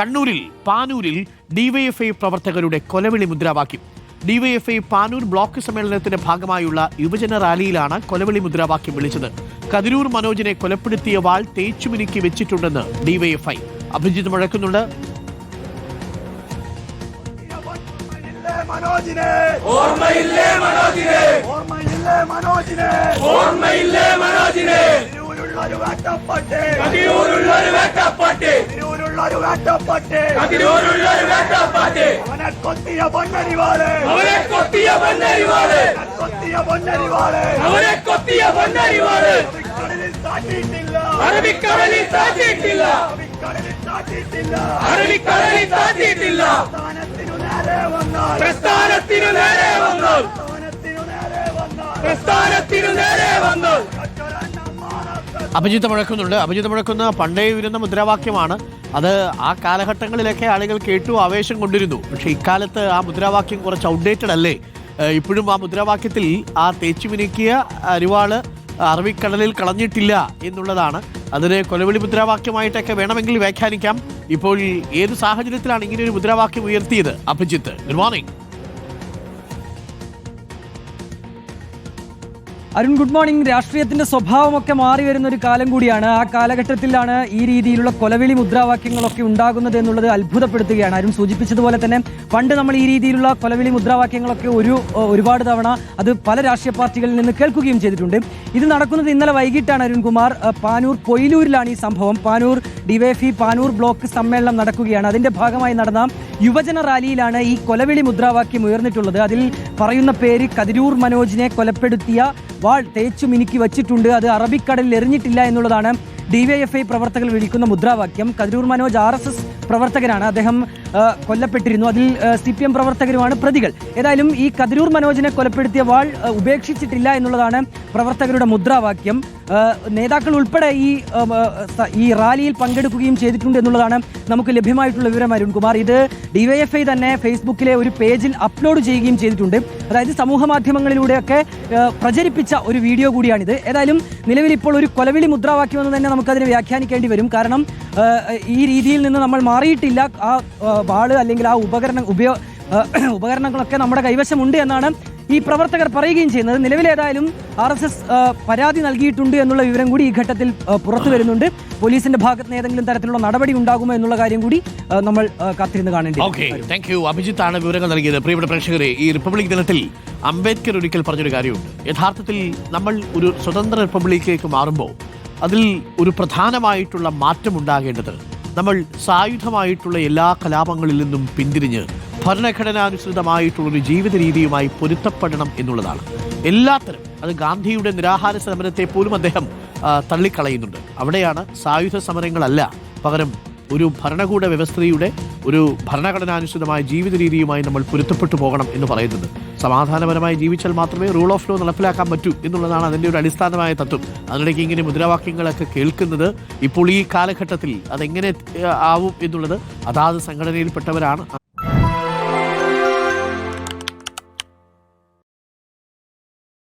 കണ്ണൂരിൽ പാനൂരിൽ ഡിവൈഎഫ്ഐ പ്രവർത്തകരുടെ കൊലവിളി മുദ്രാവാക്യം. ഡിവൈഎഫ്ഐ പാനൂർ ബ്ലോക്ക് സമ്മേളനത്തിന്റെ ഭാഗമായുള്ള യുവജന റാലിയിലാണ് കൊലവിളി മുദ്രാവാക്യം വിളിച്ചത്. കതിരൂർ മനോജിനെ കൊലപ്പെടുത്തിയ വാൾ തേച്ചുമിനുക്കി വെച്ചിട്ടുണ്ടെന്ന് ഡിവൈഎഫ്ഐ. അഭിജിത്ത് മുഴക്കുന്നുണ്ട്. മനോജിനെ? ഓർമ്മയില്ലേ മനോജിനെ? ഓർമ്മയില്ലേ മനോജിനെ? ഓർമ്മയില്ലേ മനോജിനെ? തിരൂരുള്ള ഒരു വേട്ടപ്പട്ട്. ഒരു വേട്ടപ്പട്ട് വേട്ടപ്പാട്ട് അവനെ കൊത്തിയ പൊന്നരിവാൾ. അവരെ കൊത്തിയ പൊന്നരിവാൾ. കൊത്തിയ പൊന്നരിവാൾ. അവരെ കൊത്തിയ പൊന്നരിവാൾ. കടലിൽ താറ്റിയിട്ടില്ല അറബിക്കടലിൽ താറ്റിയിട്ടില്ല കടലിൽ താറ്റിയിട്ടില്ല അറബിക്കടലിൽ താറ്റിയിട്ടില്ല സ്ഥാനത്തിനു നേരെ വന്നാൽ. പ്രസ്ഥാനത്തിനു നേരെ വന്നാൽ. പ്രസ്ഥാനത്തിനു നേരെ വന്നു അഭിജിത്ത് മുഴക്കുന്നുണ്ട്. അഭിജിത്ത് മുഴക്കുന്ന പണ്ടേ വരുന്ന മുദ്രാവാക്യമാണ്. അത് ആ കാലഘട്ടങ്ങളിലൊക്കെ ആളുകൾ കേട്ടു ആവേശം കൊണ്ടിരുന്നു. പക്ഷെ ഇക്കാലത്ത് ആ മുദ്രാവാക്യം കുറച്ച് ഔട്ട്ഡേറ്റഡ് അല്ലേ? ഇപ്പോഴും ആ മുദ്രാവാക്യത്തിൽ ആ തേച്ചു മിനുക്കിയ അരിവാൾ അറബിക്കടലിൽ കളഞ്ഞിട്ടില്ല എന്നുള്ളതാണ്. അതിനെ കൊലവിളി മുദ്രാവാക്യമായിട്ടൊക്കെ വേണമെങ്കിൽ വ്യാഖ്യാനിക്കാം. ഇപ്പോൾ ഏത് സാഹചര്യത്തിലാണ് ഇങ്ങനെ ഒരു മുദ്രാവാക്യം ഉയർത്തിയത് Abhijith? Good morning Arun good morning. രാഷ്ട്രീയത്തിന്റെ സ്വഭാവമൊക്കെ മാറി വരുന്ന ഒരു കാലം കൂടിയാണ്. ആ കാലഘട്ടത്തിലാണ് ഈ രീതിയിലുള്ള കൊലവിളി മുദ്രാവാക്യങ്ങളൊക്കെ ഉണ്ടാകുന്നത് എന്നുള്ളത് അത്ഭുതപ്പെടുത്തുകയാണ്. അരുൺ സൂചിപ്പിച്ചതുപോലെ തന്നെ പണ്ട് നമ്മൾ ഈ രീതിയിലുള്ള കൊലവിളി മുദ്രാവാക്യങ്ങളൊക്കെ ഒരു ഒരുപാട് തവണ അത് പല രാഷ്ട്രീയ പാർട്ടികളിൽ നിന്ന് കേൾക്കുകയും ചെയ്തിട്ടുണ്ട്. ഇത് നടക്കുന്നത് ഇന്നലെ വൈകിട്ടാണ് അരുൺകുമാർ പാനൂർ കൊയിലൂരിലാണ് ഈ സംഭവം. പാനൂർ ഡിവൈഫി പാനൂർ ബ്ലോക്ക് സമ്മേളനം നടക്കുകയാണ്. അതിന്റെ ഭാഗമായി നടന്ന യുവജന റാലിയിലാണ് ഈ കൊലവിളി മുദ്രാവാക്യം ഉയർന്നിട്ടുള്ളത്. അതിൽ പറയുന്ന പേര് കതിരൂർ മനോജിനെ കൊലപ്പെടുത്തിയ വാൾ തേച്ചു മിനുക്കി വച്ചിട്ടുണ്ട്. അത് അറബിക്കടലിൽ എറിഞ്ഞിട്ടില്ല എന്നുള്ളതാണ് ഡിവൈഎഫ്ഐ പ്രവർത്തകർ വിളിക്കുന്ന മുദ്രാവാക്യം. Kathiroor Manoj R S S പ്രവർത്തകനാണ്. അദ്ദേഹം കൊല്ലപ്പെട്ടിരുന്നു. അതിൽ സി പി എം പ്രവർത്തകരുമാണ് പ്രതികൾ. ഏതായാലും ഈ കതിരൂർ മനോജിനെ കൊലപ്പെടുത്തിയ വാൾ ഉപേക്ഷിച്ചിട്ടില്ല എന്നുള്ളതാണ് പ്രവർത്തകരുടെ മുദ്രാവാക്യം. നേതാക്കൾ ഉൾപ്പെടെ ഈ ഈ റാലിയിൽ പങ്കെടുക്കുകയും ചെയ്തിട്ടുണ്ട് എന്നുള്ളതാണ് നമുക്ക് ലഭ്യമായിട്ടുള്ള വിവരം അരുൺകുമാർ ഇത് ഡിവൈഎഫ്ഐ തന്നെ ഫേസ്ബുക്കിലെ ഒരു പേജിൽ അപ്ലോഡ് ചെയ്യുകയും ചെയ്തിട്ടുണ്ട്. അതായത് സമൂഹ മാധ്യമങ്ങളിലൂടെയൊക്കെ പ്രചരിപ്പിച്ച ഒരു വീഡിയോ കൂടിയാണിത്. ഏതായാലും നിലവിൽ ഇപ്പോൾ ഒരു കൊലവിളി മുദ്രാവാക്യം എന്ന് തന്നെ നമുക്കതിനെ വ്യാഖ്യാനിക്കേണ്ടി വരും. കാരണം ഈ രീതിയിൽ നിന്ന് നമ്മൾ മാറിയിട്ടില്ല. ആ വാൾ അല്ലെങ്കിൽ ആ ഉപകരണം ഉപയോ ഉപകരണങ്ങളൊക്കെ നമ്മുടെ കൈവശമുണ്ട് എന്നാണ് ഈ പ്രവർത്തകർ പറയുകയും ചെയ്യുന്നത് നിലവിലേതായാലും ആർ എസ് എസ് പരാതി നൽകിയിട്ടുണ്ട് എന്നുള്ള വിവരം കൂടി ഈ ഘട്ടത്തിൽ പുറത്തു വരുന്നുണ്ട്. പോലീസിന്റെ ഭാഗത്ത് നിന്ന് ഏതെങ്കിലും തരത്തിലുള്ള നടപടി ഉണ്ടാകുമോ എന്നുള്ള കാര്യം കൂടി നമ്മൾ കാത്തിരുന്ന് കാണേണ്ടി ഓക്കെ താങ്ക് യു അഭിജിത്താണ് വിവരങ്ങൾ നൽകിയത്. പ്രിയപ്പെട്ട പ്രേക്ഷകരെ ഈ റിപ്പബ്ലിക് ദിനത്തിൽ അംബേദ്കർ ഒരിക്കൽ പറഞ്ഞൊരു കാര്യമുണ്ട്. യഥാർത്ഥത്തിൽ നമ്മൾ ഒരു സ്വതന്ത്ര റിപ്പബ്ലിക്കിലേക്ക് മാറുമ്പോൾ അതിൽ ഒരു പ്രധാനമായിട്ടുള്ള മാറ്റം ഉണ്ടാകേണ്ടത് നമ്മൾ സായുധമായിട്ടുള്ള എല്ലാ കലാപങ്ങളിൽ നിന്നും പിന്തിരിഞ്ഞ് ഭരണഘടനാനുസൃതമായിട്ടുള്ള ഒരു ജീവിത രീതിയുമായി പൊരുത്തപ്പെടണം എന്നുള്ളതാണ്. എല്ലാത്തരം അത് ഗാന്ധിയുടെ നിരാഹാര സമരത്തെ പോലും അദ്ദേഹം തള്ളിക്കളയുന്നുണ്ട്. അവിടെയാണ് സായുധ സമരങ്ങളല്ല പകരം ഒരു ഭരണകൂട വ്യവസ്ഥയുടെ ഒരു ഭരണഘടനാനുസൃതമായ ജീവിത രീതിയുമായി നമ്മൾ പൊരുത്തപ്പെട്ടു പോകണം എന്ന് പറയുന്നത്. സമാധാനപരമായി ജീവിച്ചാൽ മാത്രമേ റൂൾ ഓഫ് ലോ നടപ്പിലാക്കാൻ പറ്റൂ എന്നുള്ളതാണ് അതിന്റെ ഒരു അടിസ്ഥാനമായ തത്വം. അതിനിടയ്ക്ക് ഇങ്ങനെ മുദ്രാവാക്യങ്ങളൊക്കെ കേൾക്കുന്നത് ഇപ്പോൾ ഈ കാലഘട്ടത്തിൽ അതെങ്ങനെ ആവും എന്നുള്ളത് അതാത് സംഘടനയിൽപ്പെട്ടവരാണ്.